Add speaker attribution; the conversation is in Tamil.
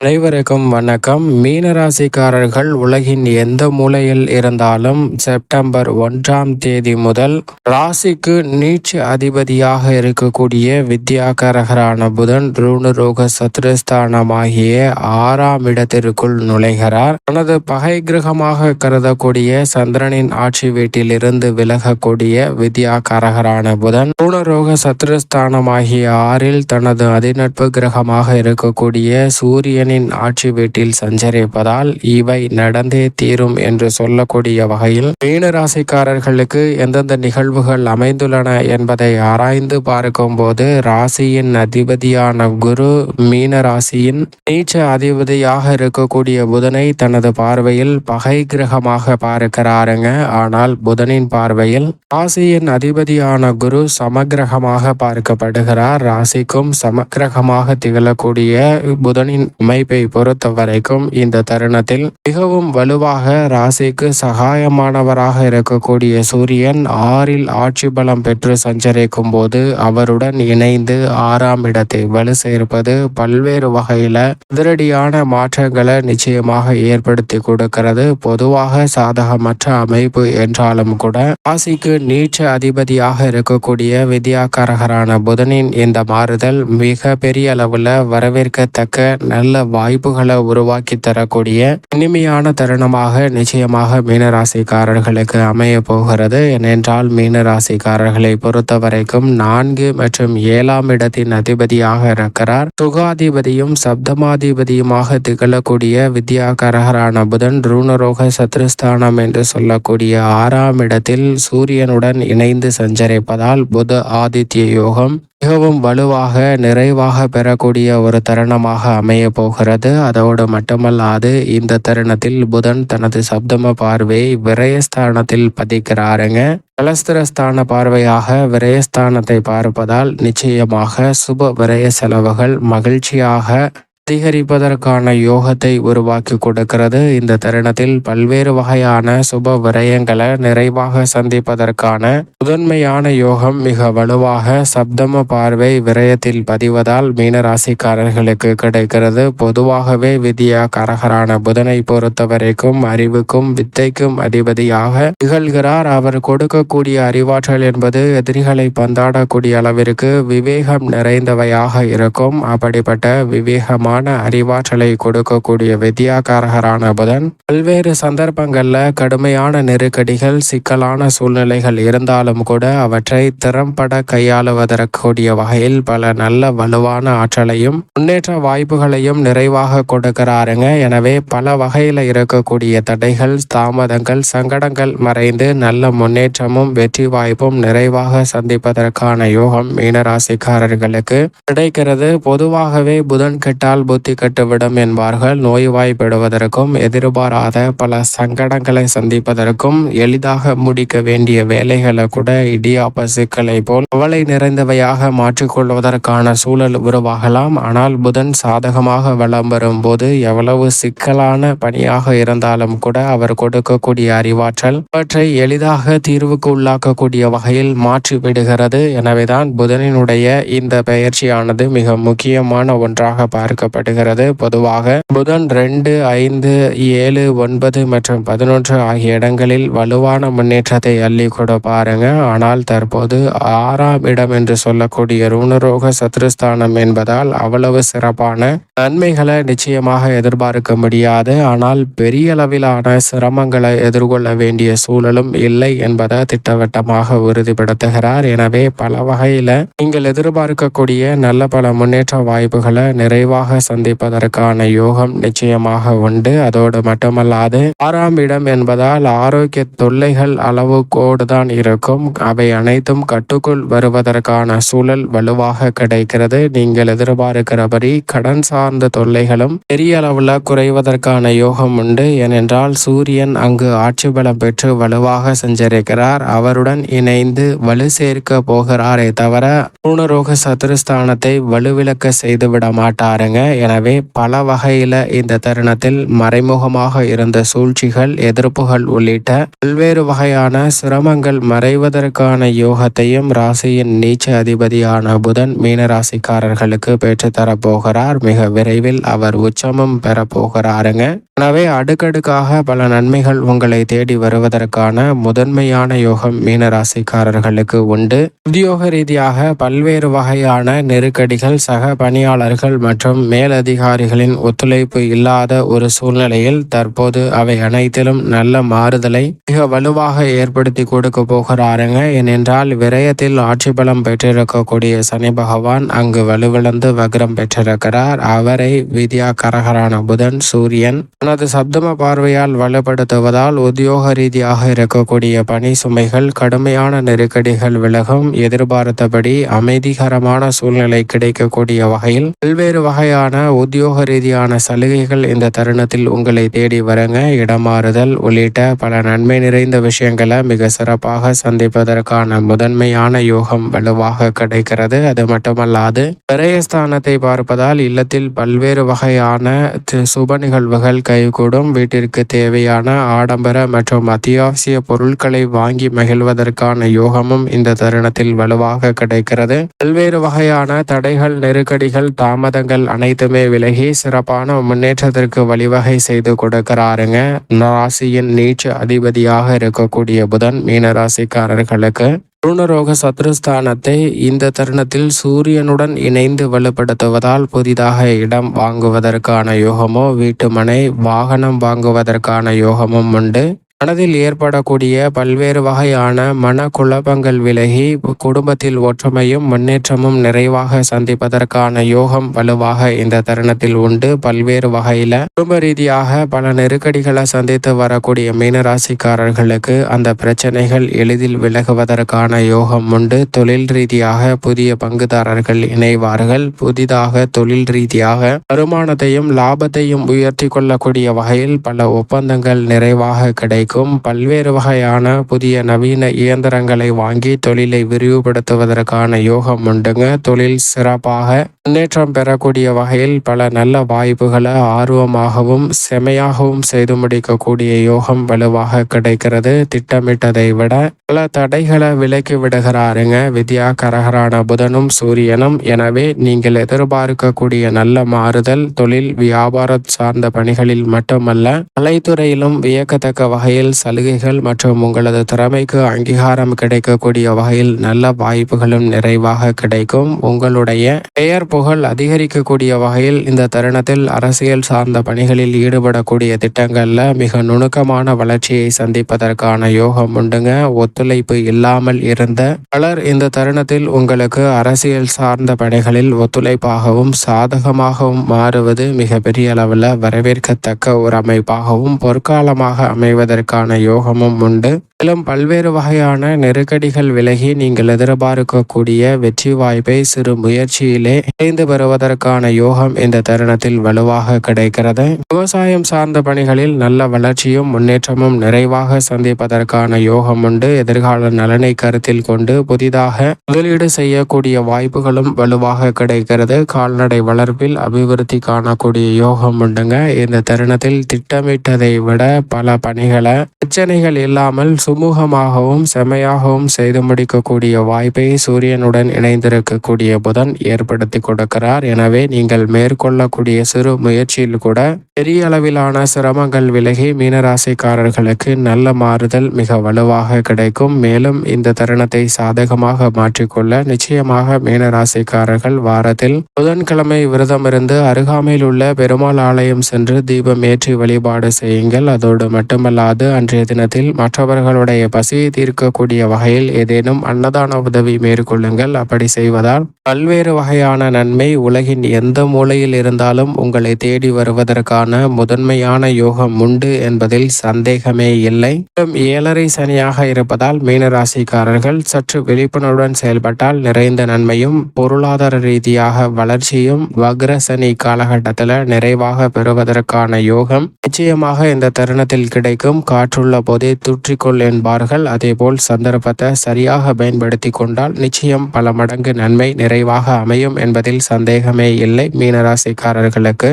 Speaker 1: அனைவருக்கும் வணக்கம். மீனராசிக்காரர்கள் உலகின் எந்த மூலையில் இருந்தாலும் செப்டம்பர் ஒன்றாம் தேதி முதல் ராசிக்கு நீச்சு அதிபதியாக இருக்கக்கூடிய வித்யாகரகரான புதன் ரூணுரோக சத்ருஸ்தானமாகிய ஆறாம் இடத்திற்குள் நுழைகிறார். தனது பகை கிரகமாக கருதக்கூடிய சந்திரனின் ஆட்சி வீட்டிலிருந்து விலகக்கூடிய வித்யாகரகரான புதன் ரூணரோக சத்ருஸ்தானமாகிய ஆறில் தனது அதிநட்பு கிரகமாக இருக்கக்கூடிய சூரியன் சந்திரனின் ஆட்சி வீட்டில் சஞ்சரிப்பதால் இவை நடந்தே தீரும் என்று சொல்லக்கூடிய வகையில் மீன ராசிக்காரர்களுக்கு எந்தெந்த நிகழ்வுகள் அமைந்துள்ளன என்பதை ஆராய்ந்து பார்க்கும் போது ராசியின் அதிபதியான குரு மீன ராசியின் நீச்ச அதிபதியாக இருக்கக்கூடிய புதனை தனது பார்வையில் பகை கிரகமாக பார்க்கிறாருங்க. ஆனால் புதனின் பார்வையில் ராசியின் அதிபதியான குரு சமகிரகமாக பார்க்கப்படுகிறார். ராசிக்கும் சமகிரகமாக திகழக்கூடிய புதனின் அமை அமைப்பை பொறுத்த வரைக்கும் இந்த தருணத்தில் மிகவும் வலுவாக ராசிக்கு சகாயமானவராக இருக்கக்கூடிய சூரியன் ஆறில் ஆட்சி பலம் பெற்று சஞ்சரிக்கும் போது அவருடன் இணைந்து ஆறாம் இடத்தை வலு சேர்ப்பது பல்வேறு வகையில அதிரடியான மாற்றங்களை நிச்சயமாக ஏற்படுத்தி கொடுக்கிறது. பொதுவாக சாதகமற்ற அமைப்பு என்றாலும் கூட ராசிக்கு நீச்ச அதிபதியாக இருக்கக்கூடிய வித்யாகாரகரான புதனின் இந்த மாறுதல் மிக பெரிய அளவுல வரவேற்கத்தக்க நல்ல வாய்ப்புகளை உருவாக்கி தரக்கூடிய இனிமையான தருணமாக நிச்சயமாக மீனராசிக்காரர்களுக்கு அமைய போகிறது. ஏனென்றால் மீனராசிக்காரர்களை பொறுத்த வரைக்கும் நான்கு மற்றும் ஏழாம் இடத்தின் அதிபதியாக இருக்கிறார். சுகாதிபதியும் சப்தமாதிபதியுமாக திகழக்கூடிய வித்யாகரகரான புதன் ரூணரோக சத்ருஸ்தானம் என்று சொல்லக்கூடிய ஆறாம் இடத்தில் சூரியனுடன் இணைந்து சஞ்சரிப்பதால் புத ஆதித்ய யோகம் மிகவும் வலுவாக நிறைவாக பெறக்கூடிய ஒரு தருணமாக அமைய போகிறது. அதோடு மட்டுமல்லாது இந்த தருணத்தில் புதன் தனது சப்தம பார்வை விரயஸ்தானத்தில் பதிக்கிறாருங்க. கலஸ்திரஸ்தான பார்வையாக விரயஸ்தானத்தை பார்ப்பதால் நிச்சயமாக சுப விரய செலவுகள் மகிழ்ச்சியாக அதிகரிப்பதற்கான யோகத்தை உருவாக்கி கொடுக்கிறது. இந்த தருணத்தில் பல்வேறு வகையான சுப விரயங்களை நிறைவாக சந்திப்பதற்கான முதன்மையான யோகம் மிக வலுவாக சப்தம பார்வை விரயத்தில் பதிவதால் மீனராசிக்காரர்களுக்கு கிடைக்கிறது. பொதுவாகவே விதியா கரகரான புதனை பொறுத்தவரைக்கும் அறிவுக்கும் வித்தைக்கும் அதிபதியாக திகழ்கிறார். அவர் கொடுக்கக்கூடிய அறிவாற்றல் என்பது எதிரிகளை பந்தாடக்கூடிய அளவிற்கு விவேகம் நிறைந்தவையாக இருக்கும். அப்படிப்பட்ட விவேகமான சிறப்பான அறிவாற்றலை கொடுக்கக்கூடிய வித்யாகாரகரான புதன். பல்வேறு சந்தர்ப்பங்களில் கடுமையான நெருக்கடிகள் சிக்கலான சூழ்நிலைகள் இருந்தாலும் கூட அவற்றை திறம்பட கையாளுவதற்கூடிய வகையில் பல நல்ல வலுவான ஆற்றலையும் முன்னேற்ற வாய்ப்புகளையும் நிறைவாக கொடுக்கிறாருங்க. எனவே பல வகையில் இருக்கக்கூடிய தடைகள் தாமதங்கள் சங்கடங்கள் மறைந்து நல்ல முன்னேற்றமும் வெற்றி வாய்ப்பும் நிறைவாக சந்திப்பதற்கான யோகம் மீனராசிக்காரர்களுக்கு கிடைக்கிறது. பொதுவாகவே புதன் கெட்டால் புத்தி கட்டுவிடும் என்பார்கள். நோய்வாய்ப்படுவதற்கும் எதிர்பாராத பல சங்கடங்களை சந்திப்பதற்கும் எளிதாக முடிக்க வேண்டிய வேலைகளை கூட இடியாப்ப சிக்கலை போல் கவலை நிறைந்தவையாக மாற்றிக்கொள்வதற்கான சூழல் உருவாகலாம். ஆனால் புதன் சாதகமாக வளம் வரும்போது எவ்வளவு சிக்கலான பணியாக இருந்தாலும் கூட அவர் கொடுக்கக்கூடிய அறிவாற்றல் அவற்றை எளிதாக தீர்வுக்கு உள்ளாக்கக்கூடிய வகையில் மாற்றி விடுகிறது எனவேதான் புதனினுடைய இந்த பயிற்சியானது மிக முக்கியமான ஒன்றாக பார்க்க காணப்படுகிறது பொதுவாக புதன் ரெண்டு ஐந்து ஏழு ஒன்பது மற்றும் பதினொன்று ஆகிய இடங்களில் வலுவான முன்னேற்றத்தை அள்ளி பாருங்க. ஆனால் தற்போது ஆறாம் இடம் என்று சொல்லக்கூடிய ரூணரோக சத்ருஸ்தானம் என்பதால் அவ்வளவு சிறப்பான நன்மைகளை நிச்சயமாக எதிர்பார்க்க முடியாது. ஆனால் பெரிய அளவிலான சிரமங்களை எதிர்கொள்ள வேண்டிய சூழலும் இல்லை என்பதை திட்டவட்டமாக உறுதிப்படுத்துகிறார். எனவே பல வகையில நீங்கள் எதிர்பார்க்கக்கூடிய நல்ல பல முன்னேற்ற வாய்ப்புகளை நிறைவாக சந்திப்பதற்கான யோகம் நிச்சயமாக உண்டு. அதோடு மட்டுமல்லாது ஆறாம் இடம் என்பதால் ஆரோக்கிய தொல்லைகள் அளவு கோடுதான் இருக்கும். அவை அனைத்தும் கட்டுக்குள் வருவதற்கான சூழல் வலுவாக கிடைக்கிறது. நீங்கள் எதிர்பார்க்கிறபடி கடன் சார்ந்த தொல்லைகளும் பெரிய அளவில் குறைவதற்கான யோகம் உண்டு. ஏனென்றால் சூரியன் அங்கு ஆட்சி பலம் பெற்று வலுவாக செஞ்சிருக்கிறார். அவருடன் இணைந்து வலு சேர்க்க போகிறாரே தவிர பூணரோக சதுரஸ்தானத்தை வலுவிலக்க செய்து விட மாட்டாருங்க. எனவே பல வகையில இந்த தருணத்தில் மறைமுகமாக இருந்த சூழ்ச்சிகள் எதிர்ப்புகள் உள்ளிட்ட பல்வேறு வகையான சிரமங்கள் மறைவதற்கான யோகத்தையும் ராசியின் நீச்ச அதிபதியான புதன் மீனராசிக்காரர்களுக்கு பெற்றுத்தரப் போகிறார். மிக விரைவில் அவர் உச்சமும் பெறப்போகிறாருங்க எனவே அடுக்கடுக்காக பல நன்மைகள் உங்களை தேடி வருவதற்கான முதன்மையான யோகம் மீனராசிக்காரர்களுக்கு உண்டு. உத்தியோக ரீதியாக பல்வேறு வகையான நெருக்கடிகள் சக பணியாளர்கள் மற்றும் மேலதிகாரிகளின் ஒத்துழைப்பு இல்லாத ஒரு சூழ்நிலையில் தற்போது அவை அனைத்திலும் நல்ல மாறுதலை மிக வலுவாக ஏற்படுத்தி கொடுக்க போகிறாருங்க. ஏனென்றால் விரயத்தில் ஆட்சி பலம் பெற்றிருக்கக்கூடிய சனி பகவான் அங்கு வலுவிழந்து வக்ரம் பெற்றிருக்கிறார். அவரை வித்யா கரகரான புதன் சூரியன் தனது சப்தம பார்வையால் வலுப்படுத்துவதால் உத்தியோக ரீதியாக இருக்கக்கூடிய பணி சுமைகள் கடுமையான நெருக்கடிகள் விலகும். எதிர்பார்த்தபடி அமைதிகரமான சூழ்நிலை கிடைக்கக்கூடிய வகையில் பல்வேறு வகையான உத்தியோக ரீதியான சலுகைகள் இந்த தருணத்தில் உங்களை தேடி வரங்க. இடமாறுதல் உள்ளிட்ட பல நன்மை நிறைந்த விஷயங்களை மிக சிறப்பாக சந்திப்பதற்கான முதன்மையான யோகம் வலுவாக கிடைக்கிறது. அது மட்டுமல்லாது விரயஸ்தானத்தை பார்ப்பதால் இல்லத்தில் பல்வேறு வகையான சுப நிகழ்வுகள் கூடும் வீட்டிற்கு தேவையான ஆடம்பர மற்றும் அத்தியாவசிய பொருட்களை வாங்கி மகிழ்வதற்கான யோகமும் இந்த தருணத்தில் வலுவாக கிடைக்கிறது. பல்வேறு வகையான தடைகள் நெருக்கடிகள் தாமதங்கள் அனைத்துமே விலகி சிறப்பான முன்னேற்றத்திற்கு வழிவகை செய்து கொடுக்கிறாருங்க. ராசியின் நீச்ச அதிபதியாக இருக்கக்கூடிய புதன் மீனராசிக்காரர்களுக்கு ருணரோக சத்ருஸ்தானத்தை இந்த தருணத்தில் சூரியனுடன் இணைந்து வலுப்படுத்துவதால் புதிதாக இடம் வாங்குவதற்கான யோகமோ வீட்டுமனை வாகனம் வாங்குவதற்கான யோகமும் உண்டு. மனதில் ஏற்படக்கூடிய பல்வேறு வகையான மன குழப்பங்கள் விலகி குடும்பத்தில் ஒற்றுமையும் முன்னேற்றமும் நிறைவாக சந்திப்பதற்கான யோகம் வலுவாக இந்த தருணத்தில் உண்டு. பல்வேறு வகையில குடும்ப ரீதியாக பல நெருக்கடிகளை சந்தித்து வரக்கூடிய மீனராசிக்காரர்களுக்கு அந்த பிரச்சனைகள் எளிதில் விலகுவதற்கான யோகம் உண்டு. தொழில் ரீதியாக புதிய பங்குதாரர்கள் இணைவார்கள். புதிதாக தொழில் ரீதியாக வருமானத்தையும் லாபத்தையும் உயர்த்தி கொள்ளக்கூடிய வகையில் பல ஒப்பந்தங்கள் நிறைவாக கிடைக்கும். கிடைக்கும் பல்வேறு வகையான புதிய நவீன இயந்திரங்களை வாங்கி தொழிலை விரிவுபடுத்துவதற்கான யோகம் உண்டுங்க. தொழில் சிறப்பாக முன்னேற்றம் பெறக்கூடிய வகையில் பல நல்ல வாய்ப்புகளை ஆர்வமாகவும் செமையாகவும் செய்து முடிக்கக்கூடிய யோகம் வலுவாக கிடைக்கிறது. திட்டமிட்டதை விட பல தடைகளை விலக்கி விடுகிறாருங்க. வித்யா கரகரான புதனும் சூரியனும். எனவே நீங்கள் எதிர்பார்க்கக்கூடிய நல்ல மாறுதல் தொழில் வியாபாரம் சார்ந்த பணிகளில் மட்டுமல்ல கலைத்துறையிலும் வியக்கத்தக்க வகையில் வகையில் சலுகைகள் மற்றும் உங்களது திறமைக்கு அங்கீகாரம் கிடைக்கக்கூடிய வகையில் நல்ல வாய்ப்புகளும் நிறைவாக கிடைக்கும். உங்களுடைய பெயர் புகழ் அதிகரிக்கக்கூடிய வகையில் இந்த தருணத்தில் அரசியல் சார்ந்த பணிகளில் ஈடுபடக்கூடிய திட்டங்களில் மிக நுணுக்கமான வளர்ச்சியை சந்திப்பதற்கான யோகம் உண்டுங்க. ஒத்துழைப்பு இல்லாமல் இருந்த பலர் இந்த தருணத்தில் உங்களுக்கு அரசியல் சார்ந்த பணிகளில் ஒத்துழைப்பாகவும் சாதகமாகவும் மாறுவது மிக பெரிய அளவில் வரவேற்கத்தக்க ஒரு அமைப்பாகவும் பொற்காலமாக அமைவதற்கு அதற்கான யோகமும் உண்டு மேலும் பல்வேறு வகையான நெருக்கடிகள் விலகி நீங்கள் எதிர்பார்க்கக்கூடிய வெற்றி வாய்ப்பை சிறு முயற்சியிலே இணைந்து பெறுவதற்கான யோகம் இந்த தருணத்தில் வலுவாக கிடைக்கிறது. விவசாயம் சார்ந்த பணிகளில் நல்ல வளர்ச்சியும் முன்னேற்றமும் நிறைவாக சந்திப்பதற்கான யோகம் உண்டு. எதிர்கால நலனை கருத்தில் கொண்டு புதிதாக முதலீடு செய்யக்கூடிய வாய்ப்புகளும் வலுவாக கிடைக்கிறது. கால்நடை வளர்ப்பில் அபிவிருத்தி காணக்கூடிய யோகம் உண்டுங்க. இந்த தருணத்தில் திட்டமிட்டதை விட பல பணிகளை பிரச்சனைகள் இல்லாமல் சுமூகமாகவும் செமையாகவும் செய்து முடிக்கக்கூடிய வாய்ப்பை சூரியனுடன் இணைந்திருக்கக்கூடிய புதன் ஏற்படுத்தி கொடுக்கிறார். எனவே நீங்கள் மேற்கொள்ளக்கூடிய சிறு முயற்சியில் கூட பெரிய அளவிலான சிரமங்கள் விலகி மீனராசிக்காரர்களுக்கு நல்ல மாறுதல் மிக வலுவாக கிடைக்கும். மேலும் இந்த தருணத்தை சாதகமாக மாற்றிக்கொள்ள நிச்சயமாக மீனராசிக்காரர்கள் வாரத்தில் புதன்கிழமை விரதம் இருந்து அருகாமையில் உள்ள பெருமாள் ஆலயம் சென்று தீபம் ஏற்றி வழிபாடு செய்யுங்கள். அதோடு மட்டுமல்லாது அன்றைய தினத்தில் உங்களுடைய பசியை தீர்க்கக்கூடிய வகையில் ஏதேனும் அன்னதான உதவி மேற்கொள்ளுங்கள். அப்படி செய்வதால் பல்வேறு வகையான நன்மை உலகின் எந்த மூலையில் இருந்தாலும் உங்களை தேடி வருவதற்கான முதன்மையான யோகம் உண்டு என்பதில் சந்தேகமே இல்லை. ஏழரை சனியாக இருப்பதால் மீனராசிக்காரர்கள் சற்று விழிப்புணர்வுடன் செயல்பட்டால் நிறைந்த நன்மையும் பொருளாதார ரீதியாக வளர்ச்சியும் வக்ர சனி காலகட்டத்தில் நிறைவாக பெறுவதற்கான யோகம் நிச்சயமாக இந்த தருணத்தில் கிடைக்கும். காற்றுள்ள போதே தூற்றிக்கொள் என்பார்கள் அதேபோல் சந்தர்ப்பத்தை சரியாக பயன்படுத்தி கொண்டால் நிச்சயம் பல மடங்கு நன்மை நிறைவாக அமையும் என்பதில் சந்தேகமே இல்லை. மீனராசிக்காரர்களுக்கு